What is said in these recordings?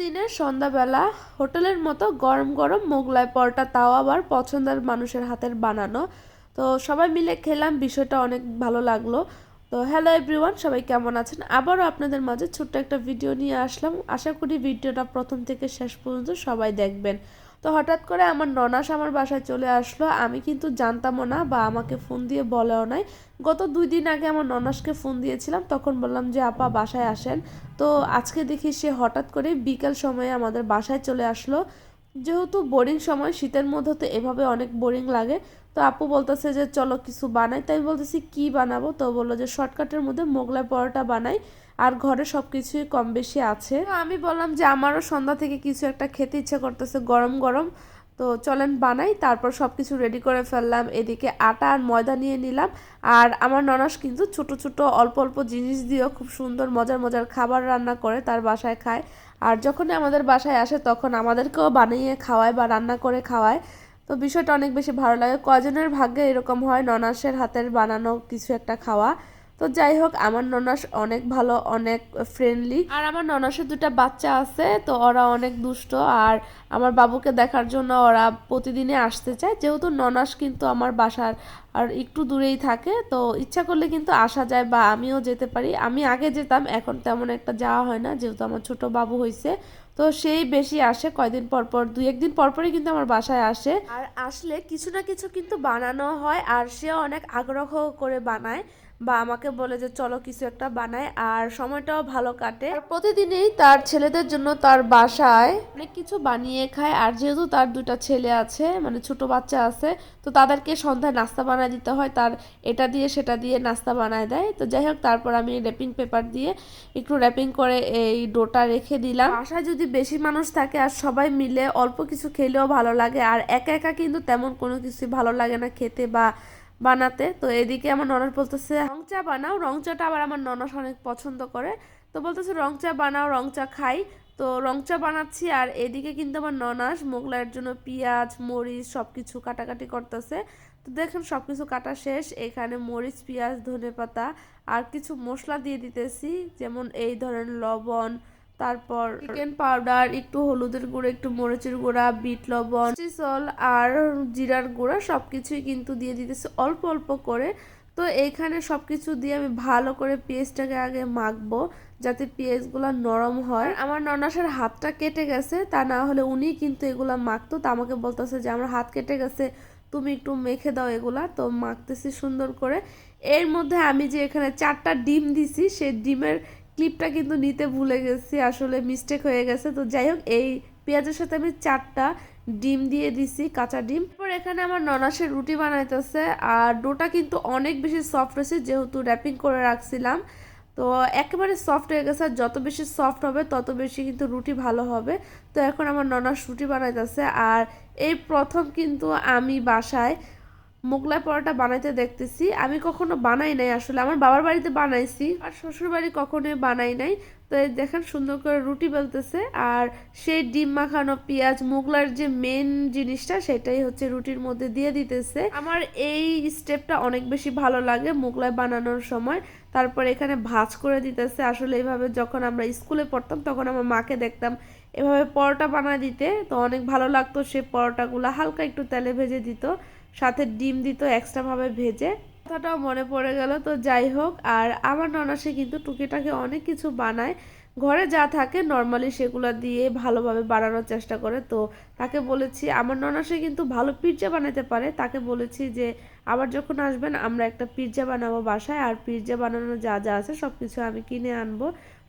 দিনে সন্ধ্যাবেলা হোটেলের মতো গরম গরম মোগলাই পরোটা তাও আবার পছন্দের মানুষের হাতের বানানো। তো সবাই মিলে খেলাম, বিষয়টা অনেক ভালো লাগল। তো হ্যালো এভরিওয়ান, সবাই কেমন আছেন? আবারও আপনাদের মাঝে ছোট্ট একটা ভিডিও নিয়ে আসলাম। আশা করি ভিডিওটা প্রথম থেকে শেষ পর্যন্ত সবাই দেখবেন। তো হঠাৎ করে আমার ননাস আমার বাসায় চলে আসলো। আমি কিন্তু জানতামও না বা আমাকে ফোন দিয়ে বলেও নাই। গত দুই দিন আগে আমার ননাসকে ফোন দিয়েছিলাম, তখন বললাম যে, আপা বাসায় আসেন। তো আজকে দেখি সে হঠাৎ করে বিকাল সময়ে আমাদের বাসায় চলে আসলো। যেহেতু বোরিং সময়, শীতের মধ্যে তো এভাবে অনেক বোরিং লাগে তো আপু বলতেছে যে, চলো কিছু বানাই। তাই বলতেছি, কি বানাবো? তো বলল যে, শর্টকাটের মধ্যে মোগলাই পরোটা বানাই আর ঘরে সব কিছুই কম বেশি আছে। আমি বললাম যে, আমারও সন্ধ্যা থেকে কিছু একটা খেতে ইচ্ছে করতেছে, গরম গরম। তো চলেন বানাই, তারপর সব কিছু রেডি করে ফেললাম। এদিকে আটা আর ময়দা নিয়ে নিলাম। আর আমার ননাস কিন্তু ছোট ছোট, অল্প অল্প জিনিস দিয়েও খুব সুন্দর, মজার মজার খাবার রান্না করে, তার বাসায় খায়। আর যখনই আমাদের বাসায় আসে, তখন আমাদেরকেও বানিয়ে খাওয়ায় বা রান্না করে খাওয়ায়। তো বিষয়টা অনেক বেশি ভালো লাগে। কজনের ভাগ্যে এরকম হয় ননাসের হাতের বানানো কিছু একটা খাওয়া। তো যাই হোক আমার ননাস অনেক ভালো অনেক ফ্রেন্ডলি আর আমার ননাসের দুটা বাচ্চা আছে তো ওরা অনেক দুষ্ট। আর আমার বাবুকে দেখার জন্য ওরা প্রতিদিনে আসতে চায়। যেহেতু ননাস কিন্তু আমার বাসার আর একটু দূরেই থাকে তো ইচ্ছা করলে কিন্তু আসা যায় বা আমিও যেতে পারি। আমি আগে যেতাম এখন তেমন একটা যাওয়া হয় না যেহেতু আমার ছোট বাবু হয়েছে তো সেই বেশি আসে কয়দিন পর পর দুই একদিন পর পরই কিন্তু আমার বাসায় আসে। আর আসলে কিছু না কিছু কিন্তু বানানো হয় আর সে অনেক আগ্রহ করে বানায়। বা আমাকে বলে যে চলো কিছু একটা বানায় আর সময়টাও ভালো কাটে। আর প্রতিদিনই তার ছেলেদের জন্য তার বাসায় অনেক কিছু বানিয়ে খায়। আর যেহেতু তার দুটা ছেলে আছে মানে ছোট বাচ্চা আছে তো তাদেরকে সন্ধ্যায় নাস্তা বানায় দিতে হয়। তার এটা দিয়ে সেটা দিয়ে নাস্তা বানায় দেয়। তো যাই হোক তারপর আমি র্যাপিং পেপার দিয়ে একটু র্যাপিং করে এই ডোটা রেখে দিলাম। বাসায় যদি বেশি মানুষ থাকে আর সবাই মিলে অল্প কিছু খেলেও ভালো লাগে আর একা একা কিন্তু তেমন কোনো কিছু ভালো লাগে না খেতে বা বানাতে। তো এদিকে আমার ননদ বলতেছে, রং চা বানাও, রং চাটা আবার আমার ননস অনেক পছন্দ করে। তো বলতেছে, রং চা বানাও, রং চা খাই। তো রং চা বানাচ্ছি আর এদিকে কিন্তু আমার ননাস মোগলাইয়ের জন্য পেঁয়াজ, মরিচ সব কিছু কাটাকাটি করতেছে। তো দেখেন সব কিছু কাটা শেষ, এখানে মরিচ, পেঁয়াজ ধনে পাতা আর কিছু মশলা দিয়ে দিতেছি, যেমন এই ধরনের লবণ তারপর চিকেন পাউডার একটু হলুদের গুঁড়ো একটু মরিচের গুঁড়া বিট লবণ চিসল আর জিরার গুঁড়া সব কিছুই কিন্তু দিয়ে দিতেছে অল্প অল্প করে। তো এইখানে সব কিছু দিয়ে আমি ভালো করে পেঁয়াজটাকে আগে মাখবো যাতে পেঁয়াজগুলো নরম হয়। আমার ননাসের হাতটা কেটে গেছে তা না হলে উনি কিন্তু এগুলা মাখতো তা আমাকে বলতেছে যে আমার হাত কেটে গেছে তুমি একটু মেখে দাও এগুলা। তো মাখতেছি সুন্দর করে। এর মধ্যে আমি যে এখানে চারটা ডিম দিছি সেই ডিমের ক্লিপটা কিন্তু নিতে ভুলে গেছি, আসলে মিস্টেক হয়ে গেছে। তো যাই হোক, এই পেঁয়াজের সাথে আমি চারটা ডিম দিয়ে দিছি, কাঁচা ডিম। তারপর এখানে আমার ননাসের রুটি বানাইতেছে, আর ডোটা কিন্তু অনেক বেশি সফট হয়েছে যেহেতু র্যাপিং করে রাখছিলাম। তো একেবারে সফট হয়ে গেছে, আর যত বেশি সফট হবে, তত বেশি কিন্তু রুটি ভালো হবে। তো এখন আমার ননাস রুটি বানাইতেছে, আর এই প্রথম কিন্তু আমি বাসায় মোগলাই পরোটা বানাইতে দেখতেছি। আমি কখনো বানাই নাই আসলে, আমার বাবার বাড়িতে বানাইছি, আর শ্বশুর বাড়ি কখনোই বানাই নাই। তো এই দেখেন সুন্দর করে রুটি বেলতেছে, আর সেই ডিম মাখানো পেঁয়াজ মোগলার যে মেন জিনিসটা সেটাই হচ্ছে রুটির মধ্যে দিয়ে দিতেছে। আমার এই স্টেপটা অনেক বেশি ভালো লাগে মোগলাই বানানোর সময়। তারপর এখানে ভাজ করে দিতেছে। আসলে এইভাবে যখন আমরা স্কুলে পড়তাম, তখন আমার মাকে দেখতাম এভাবে পরোটা বানায় দিতে। তো অনেক ভালো লাগতো সে পরোটাগুলো হালকা একটু তেলে ভেজে দিত। সাথে ডিম দিত এক্সট্রাভাবে ভেজে। কথাটাও মনে পড়ে গেল, তো যাই হোক, আর আমার ননাসে কিন্তু টুকিটাকে অনেক কিছু বানায়। ঘরে যা থাকে নর্মালি সেগুলো দিয়ে ভালোভাবে বানানোর চেষ্টা করে, তো তাকে বলেছি, আমার ননাসে কিন্তু ভালো পিৎজা বানাতে পারে। তাকে বলেছি যে, আবার যখন আসবেন আমরা একটা পিৎজা বানাবো বাসায়, আর পিৎজা বানানো যা যা আছে সব কিছু আমি কিনে আনব।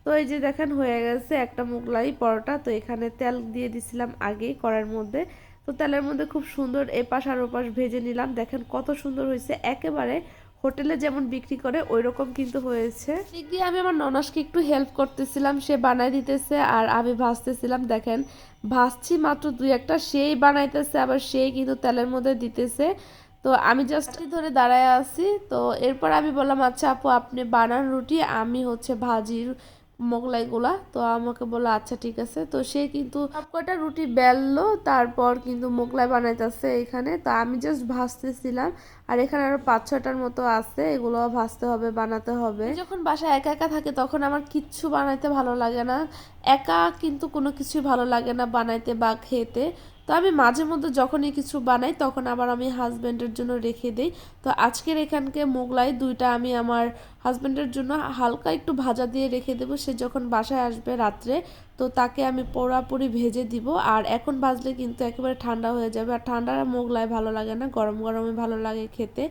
তো এই যে দেখেন হয়ে গেছে একটা মুগলাই পরোটা, তো এখানে তেল দিয়ে দিছিলাম আগেই কড়ার মধ্যে। তো তেলের মধ্যে খুব সুন্দর এপাশ আর ওপাশ ভেজে নিলাম। দেখেন কত সুন্দর হয়েছে। একেবারে হোটেলে যেমন বিক্রি করে ওই রকম কিন্তু হয়েছে। দিক দিয়ে আমি আমার ননাসকে একটু হেল্প করতেছিলাম। সে বানাই দিতেছে আর আমি ভাজতেছিলাম। দেখেন, ভাজছি মাত্র দুই একটা, সেই বানাইতেছে, আবার সেই কিন্তু তেলের মধ্যে দিতেছে। তো আমি জাস্ট ধরে দাঁড়ায় আছি। তো এরপর আমি বললাম আচ্ছা আপু, আপনি বানান রুটি, আমি হচ্ছে ভাজির মোগলাইগুলা তো আমাকে বলল আচ্ছা ঠিক আছে। তো সে কিন্তু সব কটা রুটি বেললো, তারপর কিন্তু মোগলাই বানাইতেছে এখানে। তো আমি জাস্ট ভাজতেছিলাম। আর এখানে আরও পাঁচ ছটার মতো আছে, এগুলো ভাজতে হবে, বানাতে হবে। যখন বাসায় একা একা থাকে তখন আমার কিচ্ছু বানাইতে ভালো লাগে না। একা কিন্তু কোনো কিছুই ভালো লাগে না বানাইতে বা খেতে। তো আমি মাঝে মধ্যে যখনই কিছু বানাই তখন আবার আমি হাজব্যান্ডের জন্য রেখে দিই। তো আজকের এখানকে মোগলাই দুইটা আমি আমার হাজব্যান্ডের জন্য হালকা একটু ভাজা দিয়ে রেখে দেবো। সে যখন বাসায় আসবে রাত্রে, তো তাকে আমি পোড়াপুরি ভেজে দিব। আর এখন ভাজলে কিন্তু একেবারে ঠান্ডা হয়ে যাবে। আর ঠান্ডা মোগলাই ভালো লাগে না, গরম গরমে ভালো লাগে খেতে।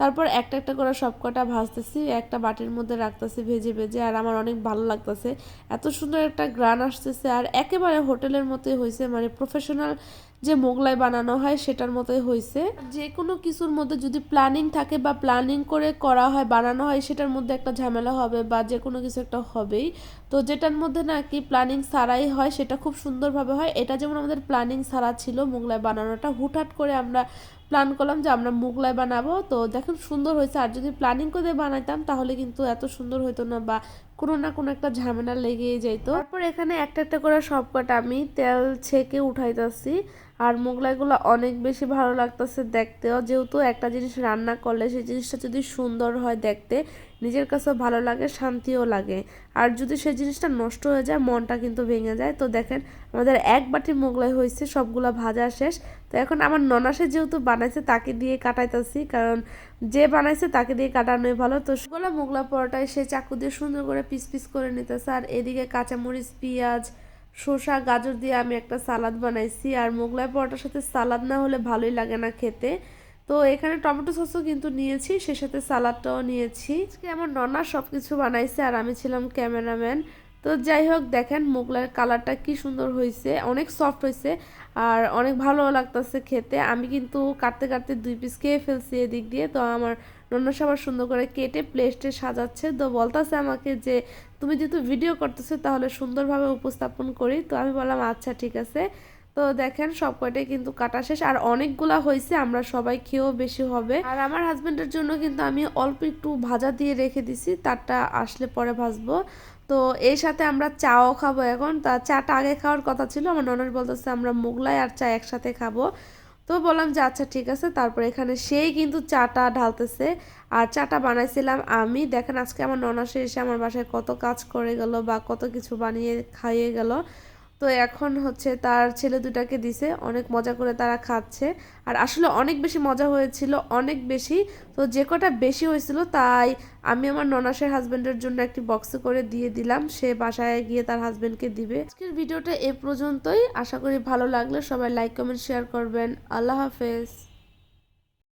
তারপর একটা একটা করে সবকটা ভাজতেছি, একটা বাটির মধ্যে রাখতেছি ভেজে ভেজে, আর আমার অনেক ভালো লাগতেছে। এত সুন্দর একটা গ্রান আসতেছে, আর একেবারে হোটেলের মতোই হয়েছে মানে প্রফেশনাল যে মোগলাই বানানো হয় সেটার মতোই হয়েছে। যে কোনো কিছুর মধ্যে যদি প্ল্যানিং থাকে বা প্ল্যানিং করে করা হয়, বানানো হয়, সেটার মধ্যে একটা ঝামেলা হবে বা যে কোনো কিছু একটা হবেই। তো যেটার মধ্যে নাকি প্ল্যানিং ছাড়াই হয়, সেটা খুব সুন্দরভাবে হয়। এটা যেমন আমাদের প্ল্যানিং ছাড়া ছিল মোগলাই বানানোটা, হুটহাট করে আমরা প্ল্যান করলাম যে আমরা মোগলাই বানাবো। তো দেখুন সুন্দর হয়েছে। আর যদি প্ল্যানিং করে বানাইতাম, তাহলে কিন্তু এত সুন্দর হতো না বা কোনো না কোনো একটা ঝামেলা লেগেই যাইতো। তারপর এখানে একটা একটা করে সবকটা আমি তেল ছেঁকে উঠাইতেছি। আর মোগলাইগুলো অনেক বেশি ভালো লাগতেছে দেখতেও। যেহেতু একটা জিনিস রান্না করলে সেই জিনিসটা যদি সুন্দর হয় দেখতে, নিজের কাছেও ভালো লাগে, শান্তিও লাগে। আর যদি সেই জিনিসটা নষ্ট হয়ে যায়, মনটা কিন্তু ভেঙে যায়। তো দেখেন, আমাদের এক বাটি মোগলাই হয়েছে, সবগুলো ভাজা শেষ। তো এখন আমার ননাসে যেহেতু বানাইছে, তাকে দিয়ে কাটাইতেছি। কারণ যে বানাইছে, তাকে দিয়ে কাটানোই ভালো। তো সেগুলো মোগলা পরোটায় সে চাকু দিয়ে সুন্দর করে পিস পিস করে নিতেছে। আর এদিকে কাঁচামরিচ, পেঁয়াজ শসা, গাজর দিয়ে আমি একটা সালাদ বানাইছি। আর মোগলাই পরোটার সাথে সালাদ না হলে ভালোই লাগে না খেতে। তো এখানে টমেটো সসও কিন্তু নিয়েছি সে সাথে সালাদটাও নিয়েছি। আমার ননা সব কিছু বানাইছে আর আমি ছিলাম ক্যামেরাম্যান। তো যাই হোক, দেখেন মোগলাইয়ের কালারটা কি সুন্দর হয়েছে, অনেক সফট হয়েছে আর অনেক ভালো লাগতেছে খেতে। আমি কিন্তু কাটতে কাটতে দুই পিস খেয়ে ফেলছি এদিক দিয়ে। তো আমার নন্না সবার সুন্দর করে কেটে প্লেটে সাজাচ্ছে। তো বলতেছে আমাকে যে, তুমি যেহেতু ভিডিও করতেছো, তাহলে সুন্দরভাবে উপস্থাপন করি। তো আমি বললাম আচ্ছা ঠিক আছে। তো দেখেন সব কয়টাই কিন্তু কাটা শেষ। আর অনেকগুলা হয়েছে, আমরা সবাই খেয়েও বেশি হবে। আর আমার হাজব্যান্ডের জন্য কিন্তু আমি অল্প একটু ভাজা দিয়ে রেখে দিছি, তারটা আসলে পরে ভাজবো। তো এর সাথে আমরা চাও খাব এখন। তা চাটা আগে খাওয়ার কথা ছিল, আমার ননদ বলতেছে আমরা মোগলাই আর চা একসাথে খাব। তো বললাম যে আচ্ছা ঠিক আছে, তারপর এখানে সেই কিন্তু চাটা ঢালতেছে। আর চাটা বানাইছিলাম আমি। দেখেন আজকে আমার ননাসে এসে আমার বাসায় কত কাজ করে গেল বা কত কিছু বানিয়ে খাইয়ে গেল। তো এখন হচ্ছে তার ছেলে দুটাকে দিছে, অনেক মজা করে তারা খাচ্ছে। আর আসলে অনেক বেশি মজা হয়েছিল, অনেক বেশি। তো যে কটা বেশি হয়েছিল তাই আমি আমার ননাসের হাজব্যান্ডের জন্য একটি বক্স করে দিয়ে দিলাম। সে বাসায় গিয়ে তার হাজব্যান্ডকে দিবে। আজকের ভিডিওটা এ পর্যন্তই। আশা করি ভালো লাগলে। সবাই লাইক কমেন্ট শেয়ার করবেন। আল্লাহ হাফেজ।